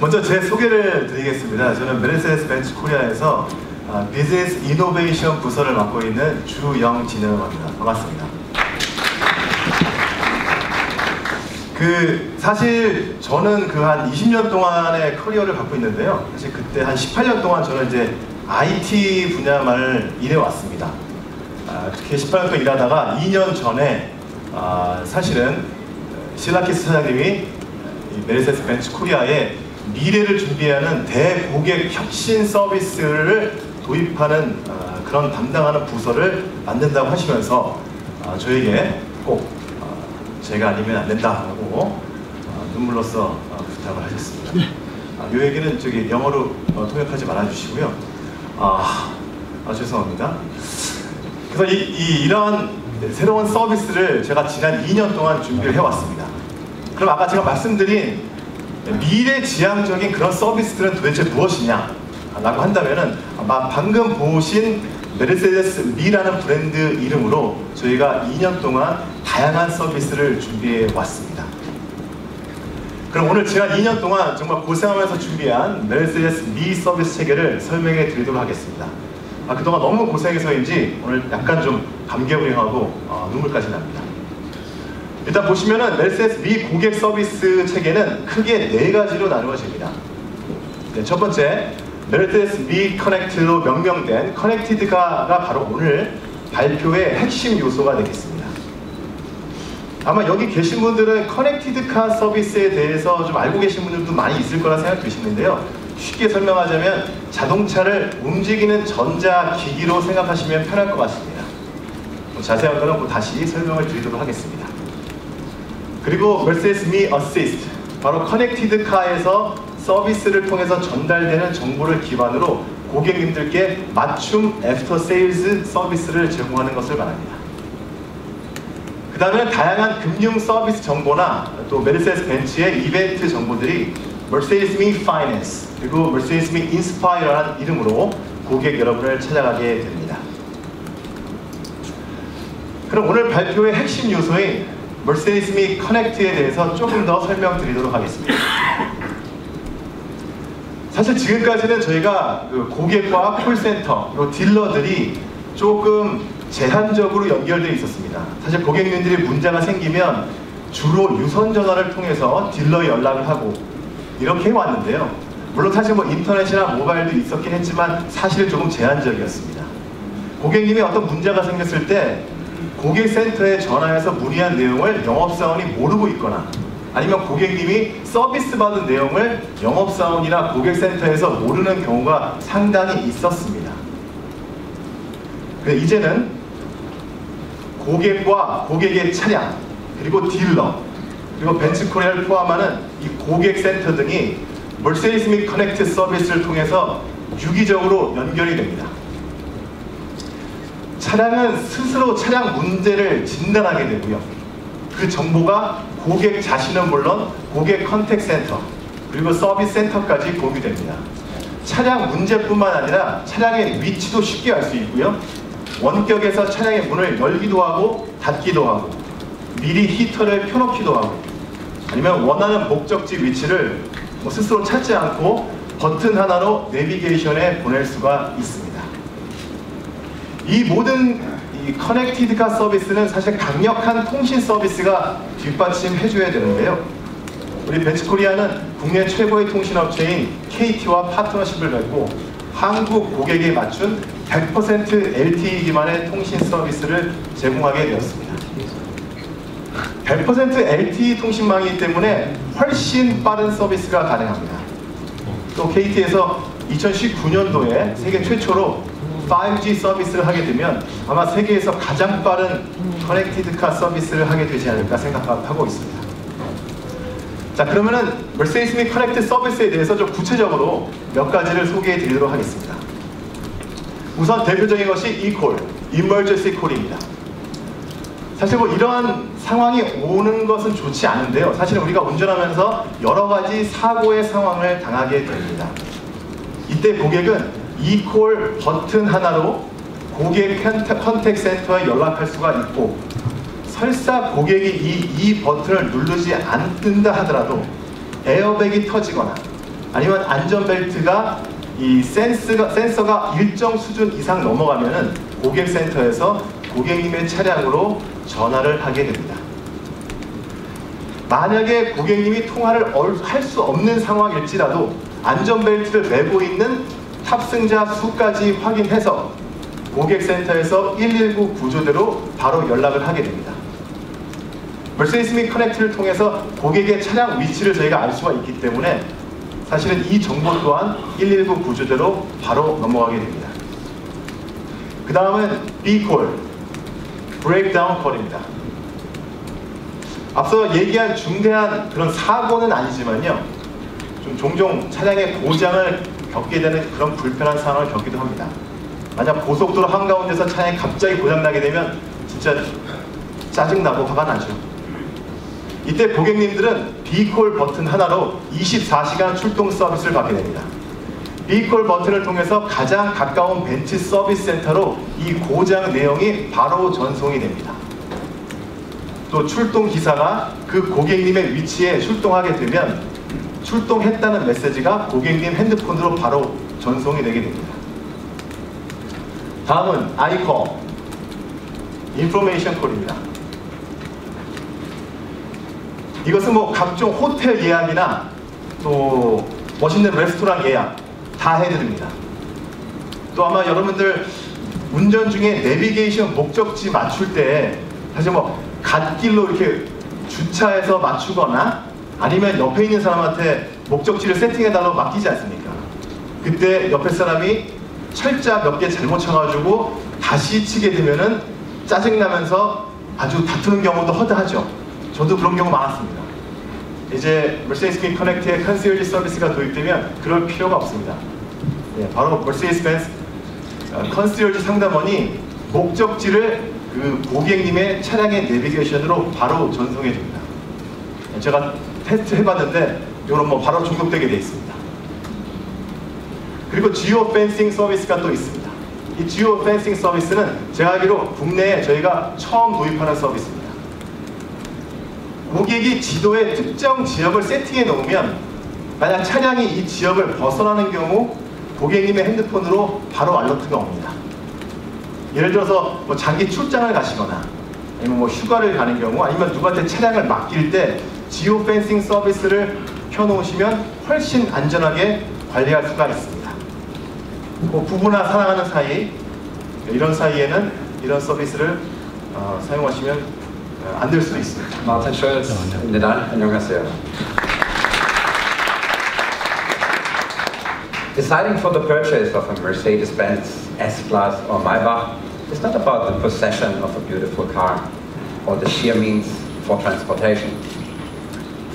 먼저 제 소개를 드리겠습니다. 저는 메르세데스 벤츠 코리아에서 아, 비즈니스 이노베이션 부서를 맡고 있는 주영진이라고 합니다. 반갑습니다. 그 사실 저는 그 한 20년 동안의 커리어를 갖고 있는데요. 사실 그때 한 18년 동안 저는 이제 IT 분야만을 일해왔습니다. 아, 그렇게 18년 동안 일하다가 2년 전에 아, 사실은 실라키스 사장님이 이 메르세스 벤츠 코리아에 미래를 준비하는 대고객 혁신 서비스를 도입하는 아, 그런 담당하는 부서를 만든다고 하시면서 아, 저에게 꼭 아, 제가 아니면 안 된다라고 아, 눈물로써 아, 부탁을 하셨습니다. 아, 이 얘기는 저기 영어로 어, 통역하지 말아주시고요. 아, 아 죄송합니다. 그래서 이, 이 이러한 새로운 서비스를 제가 지난 2년 동안 준비를 해왔습니다. 그럼 아까 제가 말씀드린 미래지향적인 그런 서비스들은 도대체 무엇이냐? 라고 한다면은 아마 방금 보신 메르세데스 미라는 브랜드 이름으로 저희가 2년 동안 다양한 서비스를 준비해 왔습니다. 그럼 오늘 제가 2년 동안 정말 고생하면서 준비한 메르세데스 미 서비스 체계를 설명해 드리도록 하겠습니다. 아, 그동안 너무 고생해서인지 오늘 약간 좀 감개무량하고 어, 눈물까지 납니다. 일단 보시면은 메르세데스 미 고객 서비스 체계는 크게 네 가지로 나누어집니다. 네, 첫 번째, 메르세데스 미 커넥트로 명명된 커넥티드가가 바로 오늘 발표의 핵심 요소가 되겠습니다. 아마 여기 계신 분들은 커넥티드카 서비스에 대해서 좀 알고 계신 분들도 많이 있을 거라 생각되시는데요. 쉽게 설명하자면 자동차를 움직이는 전자기기로 생각하시면 편할 것 같습니다. 뭐 자세한 거는 뭐 다시 설명을 드리도록 하겠습니다. 그리고 미 어시스트 바로 커넥티드 카에서 서비스를 통해서 전달되는 정보를 기반으로 고객님들께 맞춤 애프터 세일즈 서비스를 제공하는 것을 말합니다. 그 다음에 다양한 금융 서비스 정보나 또 메르세데스 벤츠의 이벤트 정보들이 Mercedes Me Finance 그리고 Mercedes Me Inspire라는 이름으로 고객 여러분을 찾아가게 됩니다. 그럼 오늘 발표의 핵심 요소인 Mercedes Me Connect에 대해서 조금 더 설명드리도록 하겠습니다. 사실 지금까지는 저희가 그 고객과 콜센터 그리고 딜러들이 조금 제한적으로 연결되어 있었습니다. 사실 고객님들이 문제가 생기면 주로 유선 전화를 통해서 딜러에 연락을 하고 이렇게 해왔는데요. 물론 사실 뭐 인터넷이나 모바일도 있었긴 했지만 사실 조금 제한적이었습니다. 고객님이 어떤 문제가 생겼을 때 고객센터에 전화해서 문의한 내용을 영업사원이 모르고 있거나 아니면 고객님이 서비스 받은 내용을 영업사원이나 고객센터에서 모르는 경우가 상당히 있었습니다. 이제는 고객과 고객의 차량 그리고 딜러 그리고 벤츠코리아를 포함하는 이 고객센터 등이 멀세이스 및 커넥트 서비스를 통해서 유기적으로 연결이 됩니다. 차량은 스스로 차량 문제를 진단하게 되고요. 그 정보가 고객 자신은 물론 고객 컨택 센터 그리고 서비스 센터까지 공유됩니다. 차량 문제뿐만 아니라 차량의 위치도 쉽게 알 수 있고요. 원격에서 차량의 문을 열기도 하고 닫기도 하고 미리 히터를 켜놓기도 하고 아니면 원하는 목적지 위치를 뭐 스스로 찾지 않고 버튼 하나로 내비게이션에 보낼 수가 있습니다. 이 모든 이 커넥티드카 서비스는 사실 강력한 통신 서비스가 뒷받침해줘야 되는데요. 우리 벤츠코리아는 국내 최고의 통신업체인 KT와 파트너십을 맺고 한국 고객에 맞춘 100% LTE 기반의 통신 서비스를 제공하게 되었습니다. 100% LTE 통신망이기 때문에 훨씬 빠른 서비스가 가능합니다. 또 KT에서 2019년도에 세계 최초로 5G 서비스를 하게 되면 아마 세계에서 가장 빠른 커넥티드카 서비스를 하게 되지 않을까 생각하고 있습니다. 자 그러면은 멀세이스 및 커넥트 서비스에 대해서 좀 구체적으로 몇 가지를 소개해 드리도록 하겠습니다. 우선 대표적인 것이 eCall, Emergency Call입니다. 사실 뭐 이러한 상황이 오는 것은 좋지 않은데요. 사실은 우리가 운전하면서 여러 가지 사고의 상황을 당하게 됩니다. 이때 고객은 eCall 버튼 하나로 고객 컨택 센터에 연락할 수가 있고 설사 고객이 이, 이 버튼을 누르지 않는다 하더라도 에어백이 터지거나 아니면 안전벨트가 이 센스가, 센서가 일정 수준 이상 넘어가면은 고객센터에서 고객님의 차량으로 전화를 하게 됩니다. 만약에 고객님이 통화를 할 수 없는 상황일지라도 안전벨트를 매고 있는 탑승자 수까지 확인해서 고객센터에서 119 구조대로 바로 연락을 하게 됩니다. 멀세이스 미 커넥트를 통해서 고객의 차량 위치를 저희가 알 수가 있기 때문에 사실은 이 정보 또한 119 구조대로 바로 넘어가게 됩니다. 그 다음은 B콜, 브레이크다운 콜입니다. 앞서 얘기한 중대한 그런 사고는 아니지만요. 좀 종종 차량의 고장을 겪게 되는 그런 불편한 상황을 겪기도 합니다. 만약 고속도로 한가운데서 차량이 갑자기 고장나게 되면 진짜 짜증나고 화가 나죠. 이때 고객님들은 B콜 버튼 하나로 24시간 출동 서비스를 받게 됩니다. B콜 버튼을 통해서 가장 가까운 벤츠 서비스 센터로 이 고장 내용이 바로 전송이 됩니다. 또 출동 기사가 그 고객님의 위치에 출동하게 되면 출동했다는 메시지가 고객님 핸드폰으로 바로 전송이 되게 됩니다. 다음은 아이콜 인포메이션 콜입니다. 이것은 뭐 각종 호텔 예약이나 또 멋있는 레스토랑 예약 다 해드립니다. 또 아마 여러분들 운전 중에 내비게이션 목적지 맞출 때 사실 뭐 갓길로 이렇게 주차해서 맞추거나 아니면 옆에 있는 사람한테 목적지를 세팅해달라고 맡기지 않습니까? 그때 옆에 사람이 철자 몇 개 잘못 쳐가지고 다시 치게 되면은 짜증나면서 아주 다투는 경우도 허다하죠. 저도 그런 경우 많았습니다. 이제 멀세이스 벤 커넥트의 컨시어지 서비스가 도입되면 그럴 필요가 없습니다. 네, 바로 멀세이스 벤 컨시어지 상담원이 목적지를 그 고객님의 차량의 내비게이션으로 바로 전송해 줍니다. 제가 테스트 해봤는데 이런 뭐 바로 중독되게 되어 있습니다. 그리고 지오 펜싱 서비스가 또 있습니다. 이 지오 펜싱 서비스는 제가 알기로 국내에 저희가 처음 도입하는 서비스입니다. 고객이 지도에 특정 지역을 세팅해 놓으면 만약 차량이 이 지역을 벗어나는 경우 고객님의 핸드폰으로 바로 알러트가 옵니다. 예를 들어서 뭐 장기 출장을 가시거나 아니면 뭐 휴가를 가는 경우 아니면 누구한테 차량을 맡길 때 지오 펜싱 서비스를 켜놓으시면 훨씬 안전하게 관리할 수가 있습니다. 뭐 부부나 사랑하는 사이 이런 사이에는 이런 서비스를 어, 사용하시면 어, 안될 수도 있습니다. Martin Schulz-Nedal, 안녕하세요. Deciding for the purchase of a Mercedes-Benz S-Class or Maybach is not about the possession of a beautiful car or the sheer means for transportation.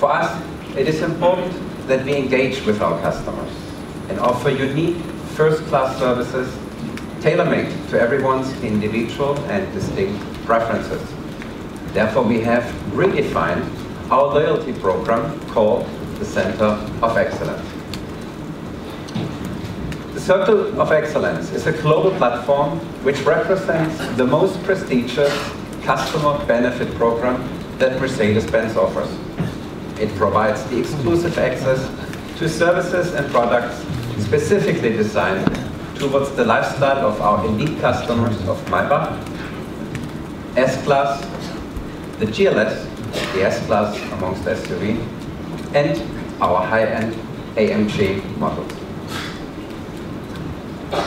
For us, it is important that we engage with our customers and offer unique first-class services tailor-made to everyone's individual and distinct preferences. Therefore, we have redefined our loyalty program called the Center of Excellence. The Circle of Excellence is a global platform which represents the most prestigious customer benefit program that Mercedes-Benz offers. It provides the exclusive access to services and products specifically designed towards the lifestyle of our elite customers of Maybach, S-Class, the GLS, the S-Class amongst SUV, and our high-end AMG models.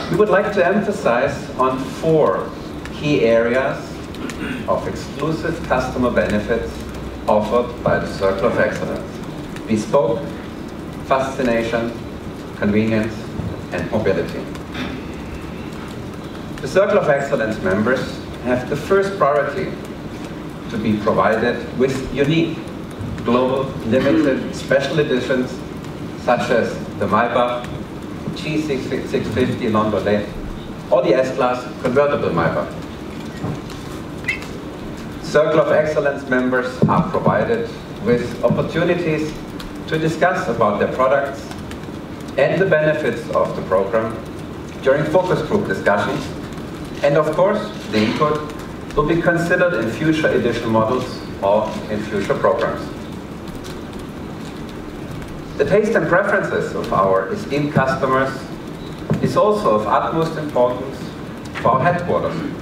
We would like to emphasize on four key areas of exclusive customer benefits offered by the Circle of Excellence. Bespoke, fascination, convenience, and mobility. The Circle of Excellence members have the first priority to be provided with unique, global, limited, special editions such as the Maybach G650 Londonette or the S-Class convertible Maybach. Circle of Excellence members are provided with opportunities to discuss about their products and the benefits of the program during focus group discussions. And of course, the input will be considered in future edition models or in future programs. The taste and preferences of our esteemed customers is also of utmost importance for our headquarters.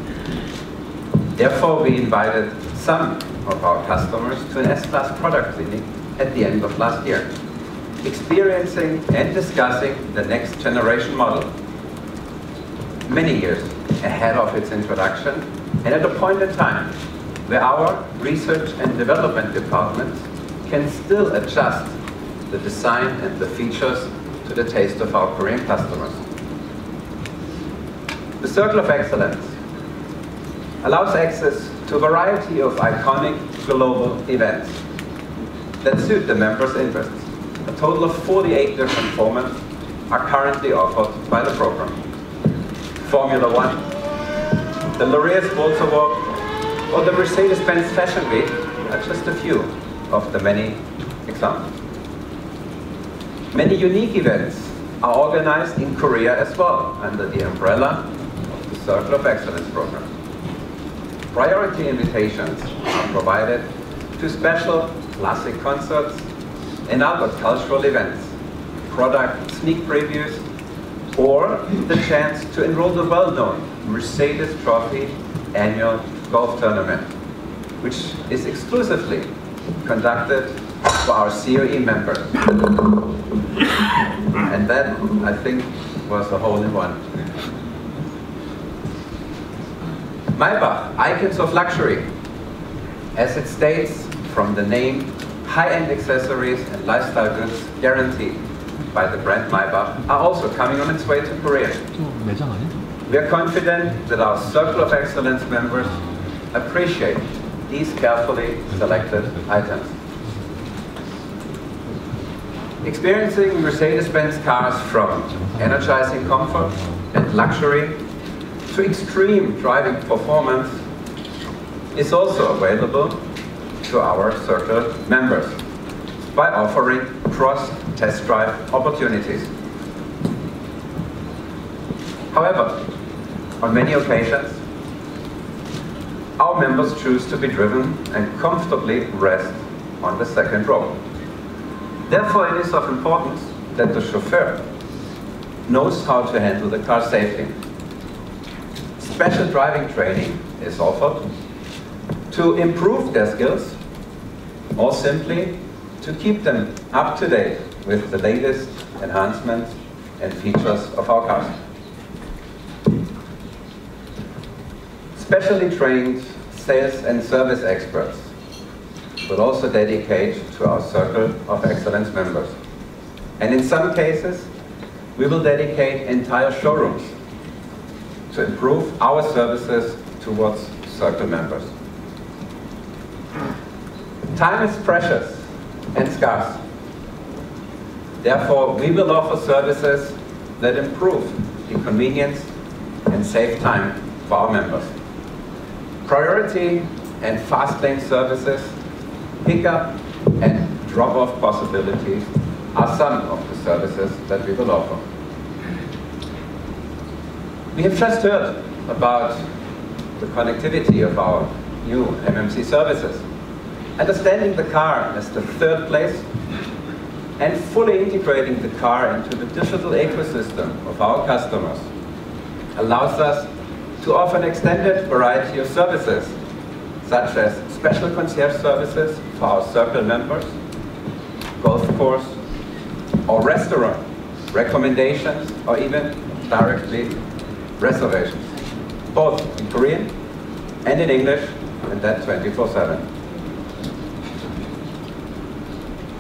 Therefore, we invited some of our customers to an S-Class product clinic at the end of last year, experiencing and discussing the next generation model. Many years ahead of its introduction and at a point in time where our research and development departments can still adjust the design and the features to the taste of our Korean customers. The Circle of Excellence allows access to a variety of iconic global events that suit the members' interests. A total of 48 different formats are currently offered by the program. Formula One, the Laureus Sports Award, or the Mercedes-Benz Fashion Week are just a few of the many examples. Many unique events are organized in Korea as well under the umbrella of the Circle of Excellence program. Priority invitations are provided to special classic concerts and other cultural events, product sneak previews, or the chance to enroll the well-known Mercedes Trophy annual golf tournament, which is exclusively conducted for our COE members. and that, I think, was a hole in one. Maybach, icons of luxury. As it states from the name, high-end accessories and lifestyle goods guaranteed by the brand Maybach are also coming on its way to Korea. We are confident that our Circle of Excellence members appreciate these carefully selected items. Experiencing Mercedes-Benz cars from energizing comfort and luxury to extreme driving performance is also available to our Circle members by offering cross-test drive opportunities. However, on many occasions, our members choose to be driven and comfortably rest on the second row. Therefore, it is of importance that the chauffeur knows how to handle the car safely. Special driving training is offered to improve their skills or simply to keep them up to date with the latest enhancements and features of our cars. Specially trained sales and service experts will also dedicate to our Circle of Excellence members. And in some cases, we will dedicate entire showrooms to improve our services towards Circle members. Time is precious and scarce. Therefore, we will offer services that improve the convenience and save time for our members. Priority and fast lane services, pickup and drop-off possibilities are some of the services that we will offer. We have just heard about the connectivity of our new MMC services. Understanding the car as the third place and fully integrating the car into the digital ecosystem of our customers allows us to offer an extended variety of services, such as special concierge services for our Circle members, golf course, or restaurant recommendations, or even directly reservations, both in Korean and in English, and that 24-7.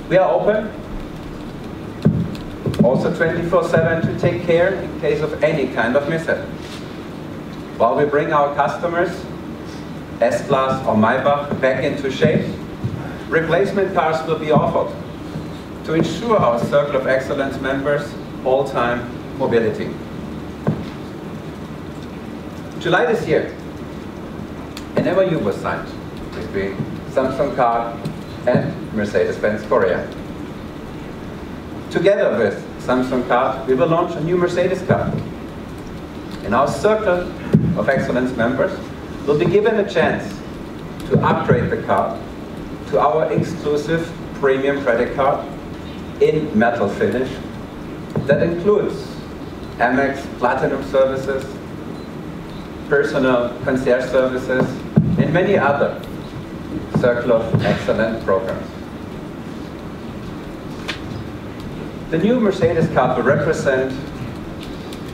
We are open also 24-7 to take care in case of any kind of mishap. While we bring our customers, S-Class or Maybach, back into shape, replacement cars will be offered to ensure our Circle of Excellence members all-time mobility. July this year, an MOU was signed between Samsung Car and Mercedes-Benz Korea. Together with Samsung Car, we will launch a new Mercedes car. And our Circle of Excellence members will be given a chance to upgrade the car to our exclusive premium credit card in metal finish that includes Amex Platinum services, personal concierge services, and many other Circle of Excellence programs. The new Mercedes card will represent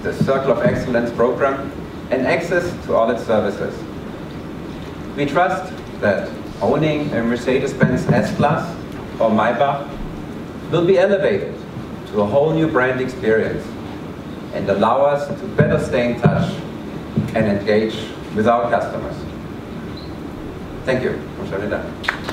the Circle of Excellence program and access to all its services. We trust that owning a Mercedes-Benz S-Class or Maybach will be elevated to a whole new brand experience and allow us to better stay in touch and engage with our customers. Thank you.